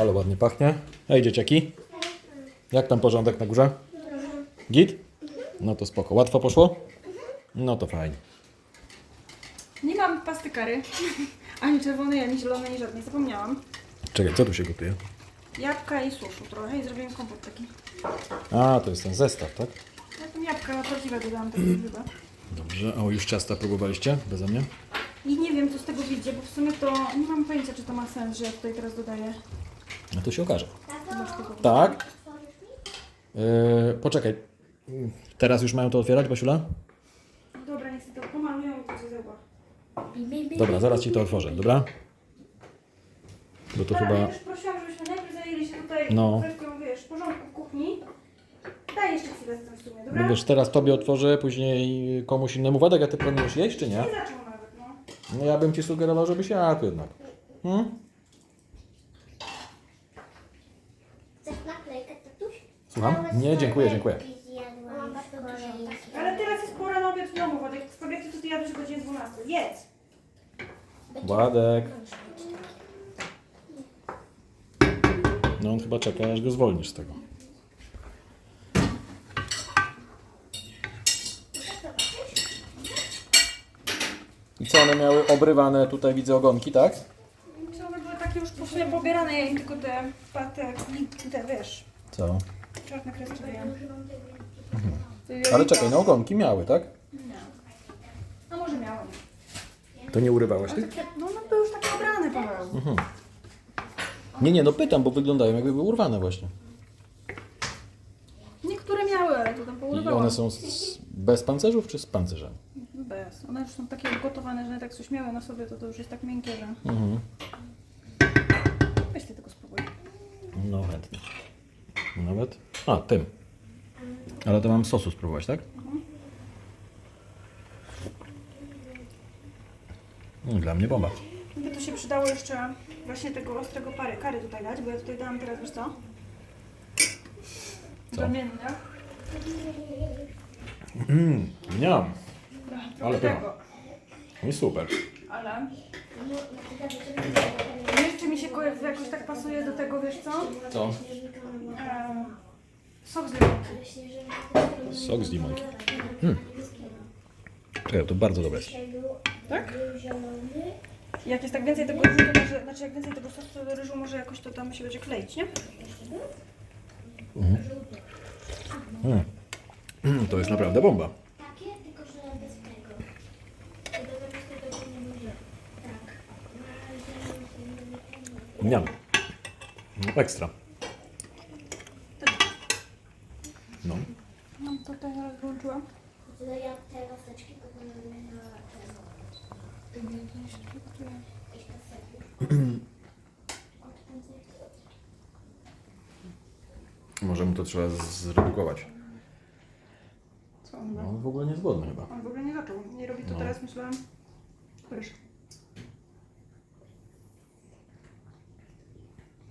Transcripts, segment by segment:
Ale ładnie pachnie. Hej dzieciaki. Jak tam porządek na górze? Git? No to spoko. Łatwo poszło? No to fajnie. Nie mam pasty kary. Ani czerwonej, ani zielonej, ani żadnej. Zapomniałam. Czekaj, co tu się gotuje? Jabłka i suszu trochę i zrobiłem kompot taki. A, to jest ten zestaw, tak? Ja tam jabłka prawdziwe dodałam takie chyba. Dobrze. O, już ciasta próbowaliście? Beze mnie? I nie wiem co z tego wyjdzie, bo w sumie to nie mam pojęcia czy to ma sens, że ja tutaj teraz dodaję. No to się okaże. Tak? Yy, poczekaj. Teraz już mają to otwierać, Basiula? Dobra, niestety to pomaluję i to się zęba. Dobra, zaraz ci to otworzę, dobra? Bo to chyba... ja już prosiłam, żebyśmy najpierw zajęli się tutaj No. kwestią, wiesz, porządku w kuchni. Daj jeszcze chwilę z tym w sumie, No dobra? wiesz, teraz tobie otworzę, później komuś innemu. Władek, a ty planujesz jeść, czy nie? Nie zaczął nawet, no. No ja bym ci sugerował, żebyś jadł jednak. Hmm? Słucham? Nie, dziękuję, dziękuję. Ale teraz jest pora na obiad w domu, Władek. Spaghetti to ty jadłeś o godzinie 12. Jedz! Władek. No on chyba czeka, aż go zwolnisz z tego. I co, one miały obrywane tutaj, widzę ogonki, tak? Czy one były takie już po pobierane, ja im tylko te, te, te, te wiesz, Co? Czarne kreski wyjęłam. Ale czekaj, no ogonki miały, tak? No może miałam. To nie urywałaś tych? No one były już takie obrane, Paweł. Nie, nie, no pytam, bo wyglądają jakby były urwane właśnie. Niektóre miały, ale to tam I pourywałam. one są z, bez pancerzów czy z pancerzem? Bez. One już są takie ugotowane, że tak coś miały na sobie, to to już jest tak miękkie, że... Mhm. Weź ty tego spróbuj. No chętnie. Nawet? A, tym. Ale to mam sosu spróbować, tak? Mm, Dla mnie bomba. By to się przydało jeszcze właśnie tego ostrego pary, kary tutaj dać, bo ja tutaj dałam teraz, wiesz co? Co? Zamienne. Mm, miam. Ale pycha. I super. Ale... Jeszcze mi się ko- jakoś tak pasuje do tego, wiesz co? Co? Sok z limonki. Sok z limonki. Hmm. Czekaj, to bardzo dobre jest. Tak? Jak jest tak więcej tego ryżu, to może, znaczy jak więcej tego sosu do ryżu, może jakoś to tam się będzie kleić, nie? Mm, to jest naprawdę bomba. Takie, tylko że bez tego. Tak. No, Ekstra. No. No tutaj Tutaj ja te rosteczki kupuję na kasety. Może mu to trzeba zredukować. Co on ma? No, on w ogóle nie jest głodny chyba. On w ogóle nie zaczął. Nie robi to No. teraz, myślałam. Ryż.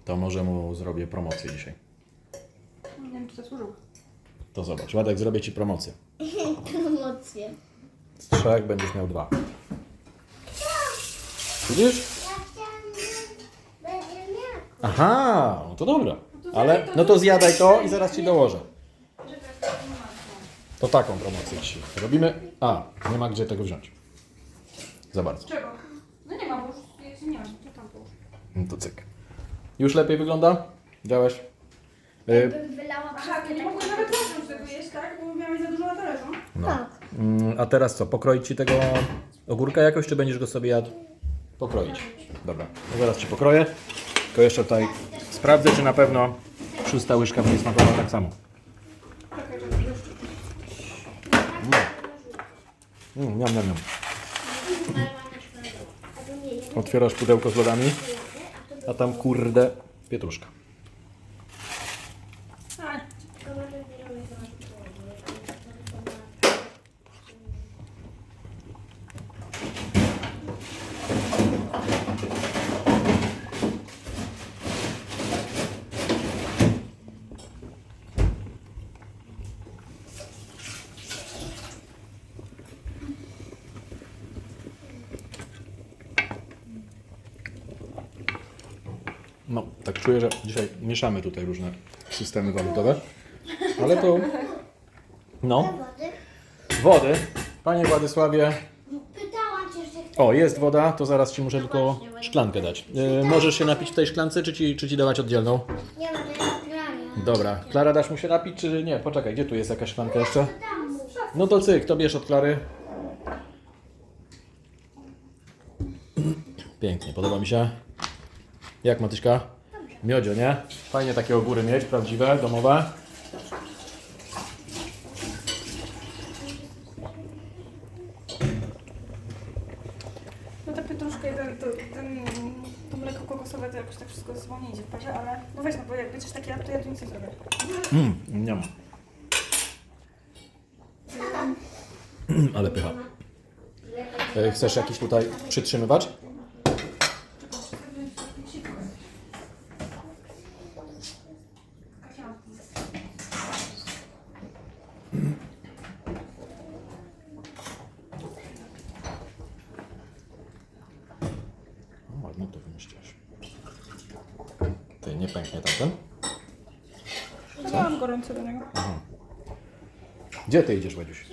To może mu zrobię promocję dzisiaj. Nie wiem, czy zasłużył. To zobacz, Ładek, zrobię Ci promocję. Promocje. Z trzech będziesz miał dwa. Widzisz? Ja chciałam, będzie miał. Aha, no to dobra. to Ale to, no to zjadaj to i zaraz Ci dołożę. To taką promocję dzisiaj robimy. A, nie ma gdzie tego wziąć. Za bardzo. Czego? No nie ma, bo już jest, nie ma. Co tam było? No to cyk. Już lepiej wygląda? Działaś? Y, Bym wylała Aha, to nie mogłem nawet zacząć tego jeść, tak? Bo miałeś za dużo na talerzu. no. Tak. Mm, A teraz co, pokroić Ci tego ogórka jakoś, czy będziesz go sobie jadł? Pokroić. Dobra, no zaraz Ci pokroję. Tylko jeszcze tutaj sprawdzę, czy na pewno szósta łyżka będzie smakowała tak samo. Jeszcze. Mm, miam, miam, miam. Otwierasz pudełko z lodami, a tam kurde pietruszka. Czuję, że dzisiaj mieszamy tutaj różne systemy walutowe. Ale to... No, Wody. Panie Władysławie, Pytałam cię, że chcesz. o, jest woda, to zaraz Ci muszę tylko szklankę dać. Yy, możesz się napić w tej szklance, czy Ci, czy ci dawać oddzielną? Nie ma. Dobra. Klara, dasz mu się napić, czy nie? Poczekaj, gdzie tu jest jakaś szklanka jeszcze? No to cyk, to bierz od Klary. Pięknie, podoba mi się. Jak Matyśka? Miodzio, nie? Fajnie takie ogóry mieć, prawdziwe, domowe. No ta pietruszka i ten, to, ten, to mleko kokosowe to jakoś tak wszystko zwolni idzie w parze, ale no weź no, bo jak będziesz taki jadł, to ja tu nic nie zrobię. Mmm, nie ma. Ale pycha. E, Chcesz jakiś tutaj przytrzymywać? O, ładnie to wymyśliłeś. Ty, nie pęknie tamten? Dałam gorąco do niego. Gdzie ty idziesz, Ładziuś?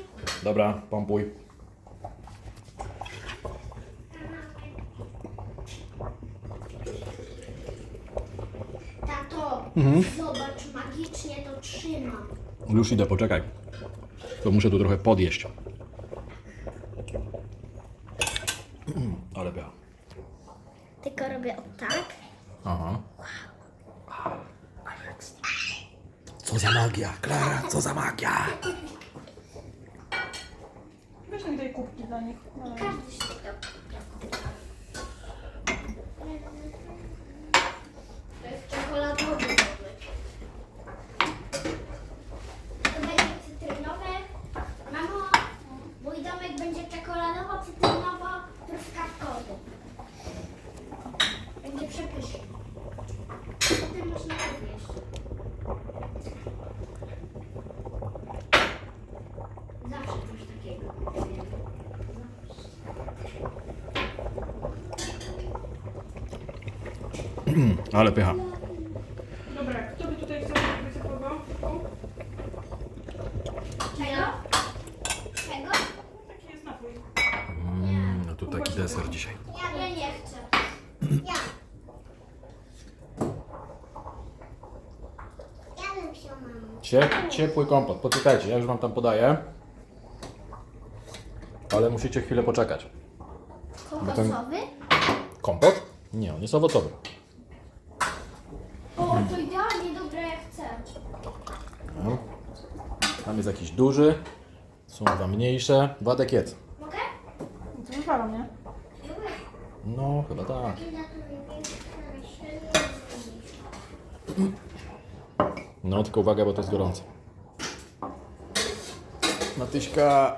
Dobra, pompuj. Tato, zobacz, magicznie to trzymam. Już idę, poczekaj. To muszę tu trochę podjeść. Mm, Ale pycha. Tylko robię o tak. Aha. Ale ekstra. Co za magia, Klara, co za magia? Weź mi tej kubki dla nich. No, Każdy się to. To Ale pycha. Dobra, kto by tutaj chciał próbował? Czego? Czego? Taki jest napój. Mm, no tu taki deser dzisiaj. Ja, ja nie chcę. Ja. Ja bym chciał mamę. Ciep, ciepły kompot. Poczekajcie, ja już wam tam podaję. Ale musicie chwilę poczekać. Kokosowy? Kompot? Nie, on jest owocowy. O, to idealnie dobre, ja chcę. No. Tam jest jakiś duży, są dwa mniejsze. Władek jedz. Mogę? No to wywalam, nie? No, chyba tak. No, tylko uwaga, bo to jest gorące. Matyśka,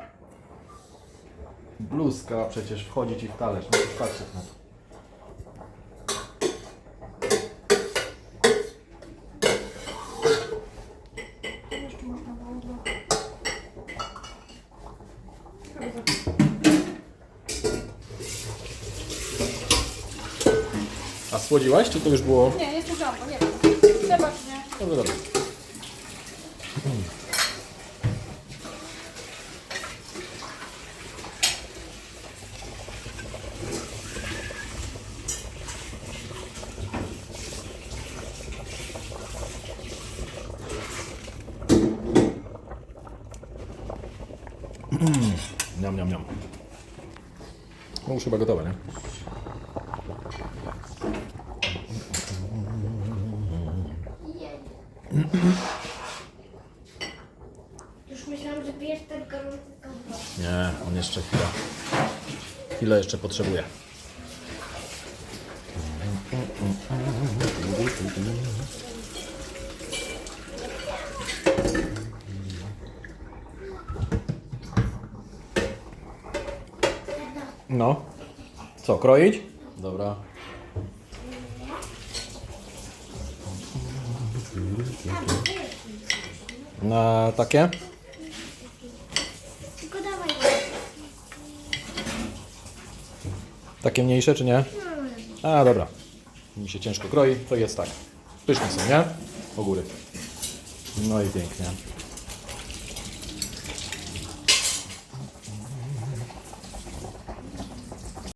bluzka przecież wchodzi ci w talerz. Musisz patrzeć na to. Jeszcze można było dwa. Chyba za- A słodziłaś, czy to już było? Nie, jest to żambo, nie wiem. Chyba czy nie? Dobrze, dobrze. Mm, Niam, niam, niam. No już chyba gotowe, nie? Już myślałam, że pijesz tak gorący. Nie, on jeszcze chwilę. Chwilę jeszcze potrzebuje. No. Co, kroić? Dobra. Na takie? Tylko dawaj. Takie mniejsze czy nie? A, dobra. mi się ciężko kroi, to jest tak. Pyszne są, nie? Ogóry. No i pięknie.